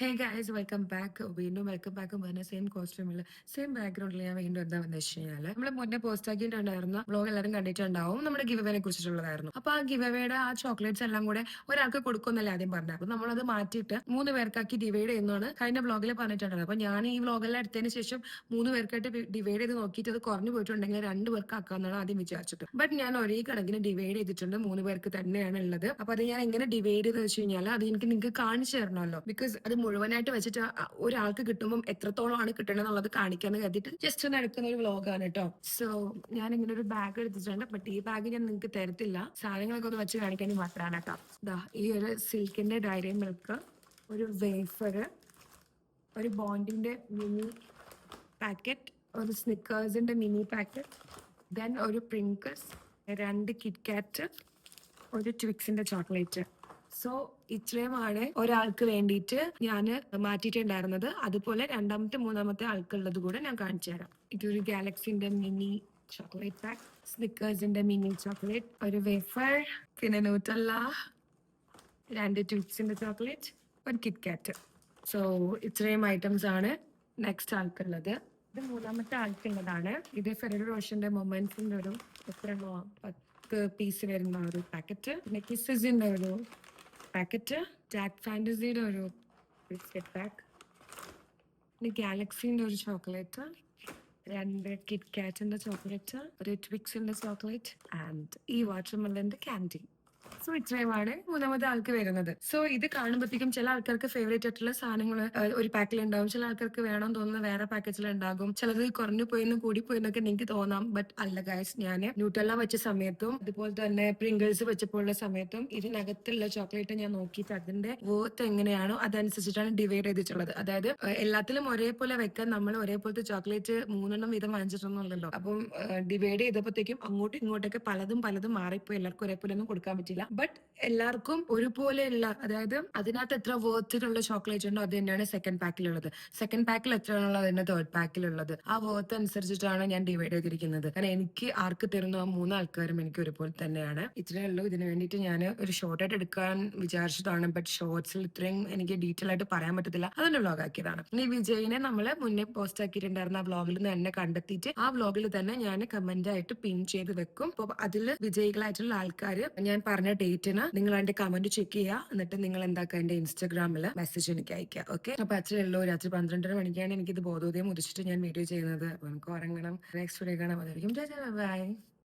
ഹേ guys welcome back വീണ്ടും welcome back പറഞ്ഞ same കോസ്റ്റ്യൂമിൽ സെയിം ബാക്ക്ഗ്രൗണ്ടിൽ ഞാൻ വീണ്ടും എന്താ വന്നു വെച്ച് കഴിഞ്ഞാൽ നമ്മൾ മുന്നേ പോസ്റ്റ് ആക്കിയിട്ടുണ്ടായിരുന്ന ബ്ലോഗ് എല്ലാവരും കണ്ടിട്ടുണ്ടാവും. നമ്മുടെ ഗിവ് കുറിച്ചിട്ടുള്ളതായിരുന്നു. അപ്പൊ ആ ഗിവ് ആ ചോക്ലേറ്റ്സ് എല്ലാം കൂടെ ഒരാൾക്ക് കൊടുക്കുന്നല്ലേ ആദ്യം പറഞ്ഞത്. അപ്പൊ നമ്മളത് മാറ്റിയിട്ട് മൂന്ന് പേർക്കാക്കി ഡിവൈഡ് ചെയ്യുന്നതാണ് കഴിഞ്ഞ ബ്ലോഗിൽ പറഞ്ഞിട്ടുണ്ടായിരുന്നത്. അപ്പൊ ഞാൻ ഈ വ്ലോഗെല്ലാം എടുത്തതിന് ശേഷം മൂന്ന് പേർക്കായിട്ട് ഡിവൈഡ് ചെയ്ത് നോക്കിയിട്ട് അത് കുറഞ്ഞു പോയിട്ടുണ്ടെങ്കിൽ രണ്ട് പേർക്ക് ആക്കാന്നാണ് ആദ്യം വിചാരിച്ചത്. ബട്ട് ഞാൻ ഒരേ കണക്കിന് ഡിവൈഡ് ചെയ്തിട്ടുണ്ട്. മൂന്ന് പേർക്ക് തന്നെയാണ് ഉള്ളത്. അപ്പൊ അത് ഞാൻ എങ്ങനെ ഡിവൈഡ് ചെയ്ത് വെച്ച് കഴിഞ്ഞാൽ അത് എനിക്ക് നിങ്ങൾക്ക് കാണിച്ചു തരണമല്ലോ. ബിക്കോസ് അത് മുഴുവനായിട്ട് വെച്ചിട്ട് ഒരാൾക്ക് കിട്ടുമ്പോൾ എത്രത്തോളമാണ് കിട്ടണത് എന്നുള്ളത് കാണിക്കാന്ന് കരുതിയിട്ട് ജസ്റ്റ് ഒന്ന് എടുക്കുന്ന ഒരു വ്ലോഗാണ് കേട്ടോ സോ ഞാൻ ഇങ്ങനെ ഒരു ബാഗ് എടുത്തിട്ടുണ്ട്. ബട്ട് ഈ ബാഗ് ഞാൻ നിങ്ങൾക്ക് തരത്തില്ല. സാധനങ്ങളൊക്കെ ഒന്ന് വെച്ച് കാണിക്കാൻ മാത്രമാണ് കേട്ടോ ദാ ഈ ഒരു സിൽക്കിന്റെ ഡയറി മിൽക്ക് ഒരു വേഫർ ഒരു ബോണ്ടിന്റെ മിനി പാക്കറ്റ് ഒരു സ്നിക്കേഴ്സിന്റെ മിനി പാക്കറ്റ് ദെൻ ഒരു പ്രിങ്കസ് രണ്ട് കിറ്റ് കാറ്റ് ഒരു ട്വിക്സിന്റെ ചോക്ലേറ്റ് സോ ഇത്രയുമാണ് ഒരാൾക്ക് വേണ്ടിയിട്ട് ഞാൻ മാറ്റിയിട്ടുണ്ടായിരുന്നത്. അതുപോലെ രണ്ടാമത്തെ മൂന്നാമത്തെ ആൾക്കുള്ളത് കൂടെ ഞാൻ കാണിച്ചു തരാം. ഇതൊരു ഗാലക്സിന്റെ മിനി ചോക്ലേറ്റ് പാക്ക് സ്നിക്കേഴ്സിന്റെ മിനി ചോക്ലേറ്റ് ഒരു വേഫർ പിന്നെ നൂറ്റല്ല രണ്ട് ട്യൂബ്സിന്റെ ചോക്ലേറ്റ് ഒരു കിറ്റ്കാറ്റ് സോ ഇത്രയും ഐറ്റംസ് ആണ് നെക്സ്റ്റ് ആൾക്കുള്ളത്. ഇത് മൂന്നാമത്തെ ആൾക്കുള്ളതാണ്. ഇത് ഫെറൽ റോഷന്റെ മൊമെന്റ്സിന്റെ ഒരു എത്ര പത്ത് പീസ് വരുന്ന ഒരു പാക്കറ്റ് പിന്നെ കിസസിന്റെ ഒരു പാക്കറ്റ്? ജാക്ക് ഫാന്റസിയുടെ ഒരു ബിസ്ക്കറ്റ് പാക്ക് പിന്നെ ഗാലക്സിന്റെ ഒരു ചോക്ലേറ്റ് രണ്ട് കിറ്റ് കാറ്റിന്റെ ചോക്ലേറ്റ് ഒരു ട്വിക്സിന്റെ ചോക്ലേറ്റ് ആൻഡ് ഈ വാട്ടർമെലന്റെ ക്യാൻഡി സോ ഇത്രയുമാണ് മൂന്നാമത്തെ ആൾക്ക് വരുന്നത്. സോ ഇത് കാണുമ്പോഴത്തേക്കും ചില ആൾക്കാർക്ക് ഫേവറേറ്റ് ആയിട്ടുള്ള സാധനങ്ങൾ ഒരു പാക്കിൽ ഉണ്ടാവും ചില ആൾക്കാർക്ക് വേണം തോന്നുന്ന വേറെ പാക്കേജിൽ ഉണ്ടാകും ചിലത് കുറഞ്ഞു പോയെന്ന് കൂടി പോയെന്നൊക്കെ നിങ്ങൾക്ക് തോന്നാം. ബട്ട് അല്ല ഗൈസ് ഞാൻ ന്യൂട്ടെല്ല വെച്ച സമയത്തും അതുപോലെ തന്നെ പ്രിങ്കിൾസ് വെച്ചപ്പോഴുള്ള സമയത്തും ഇതിനകത്തുള്ള ചോക്ലേറ്റ് ഞാൻ നോക്കിയിട്ട് അതിന്റെ വോത്ത് എങ്ങനെയാണോ അതനുസരിച്ചിട്ടാണ് ഡിവൈഡ് ചെയ്തിട്ടുള്ളത്. അതായത് എല്ലാത്തിലും ഒരേപോലെ വെക്കാൻ നമ്മൾ ഒരേപോലത്തെ ചോക്ലേറ്റ് മൂന്നെണ്ണം വീതം വാങ്ങിച്ചിട്ടൊന്നുമല്ലല്ലോ. അപ്പം ഡിവൈഡ് ചെയ്തപ്പോഴത്തേക്കും അങ്ങോട്ടും ഇങ്ങോട്ടൊക്കെ പലതും പലതും മാറിപ്പോയി. എല്ലാവർക്കും ഒരേപോലെ ഒന്നും കൊടുക്കാൻ പറ്റില്ല. ബട്ട് എല്ലാവർക്കും ഒരുപോലെയുള്ള അതായത് അതിനകത്ത് എത്ര വേർത്തിലുള്ള ചോക്ലേറ്റ് ഉണ്ടോ അത് തന്നെയാണ് സെക്കൻഡ് പാക്കിലുള്ളത് സെക്കൻഡ് പാക്കിൽ എത്രയാണുള്ളത് ഉള്ളത് തന്നെ തേർഡ് പാക്കിലുള്ളത് ആ വേർത്ത് അനുസരിച്ചിട്ടാണ് ഞാൻ ഡിവൈഡ് ചെയ്തിരിക്കുന്നത്. കാരണം എനിക്ക് ആർക്ക് തരുന്നു ആ മൂന്ന് ആൾക്കാരും എനിക്ക് ഒരുപോലെ തന്നെയാണ്. ഇത്രയേ ഉള്ളൂ. ഇതിന് വേണ്ടിയിട്ട് ഞാൻ ഒരു ഷോർട്ട് ആയിട്ട് എടുക്കാൻ വിചാരിച്ചതാണ് ബട്ട് ഷോർട്സിൽ ഇത്രയും എനിക്ക് ഡീറ്റെയിൽ ആയിട്ട് പറയാൻ പറ്റത്തില്ല. അതുകൊണ്ട് വ്ലോഗ് ആക്കിയതാണ്. ഇനി വിജയിനെ നമ്മൾ മുന്നേ പോസ്റ്റ് ആക്കിയിട്ടുണ്ടായിരുന്ന ആ വ്ലോഗിൽ നിന്ന് തന്നെ കണ്ടെത്തിയിട്ട് ആ വ്ലോഗിൽ തന്നെ ഞാൻ കമന്റ് ആയിട്ട് പിൻ ചെയ്ത് വെക്കും. അപ്പൊ അതിൽ വിജയികളായിട്ടുള്ള ആൾക്കാർ ഞാൻ പറഞ്ഞ ഡേറ്റിന് നിങ്ങൾ അതിന്റെ കമന്റ് ചെക്ക് ചെയ്യുക. എന്നിട്ട് നിങ്ങൾ എന്താക്കുക? എന്റെ ഇൻസ്റ്റാഗ്രാമിൽ മെസ്സേജ് എനിക്ക് അയക്കുക ഓക്കെ അപ്പൊ അച്ഛനുള്ളൂ രാത്രി പന്ത്രണ്ടര മണിക്കാണ് എനിക്ക് ഇത് ബോധോദയം ഉദിച്ചിട്ട് ഞാൻ വീഡിയോ ചെയ്യുന്നത്. നമുക്ക് ഉറങ്ങണം. നെക്സ്റ്റ് വീഡിയോ കാണാൻ ബൈ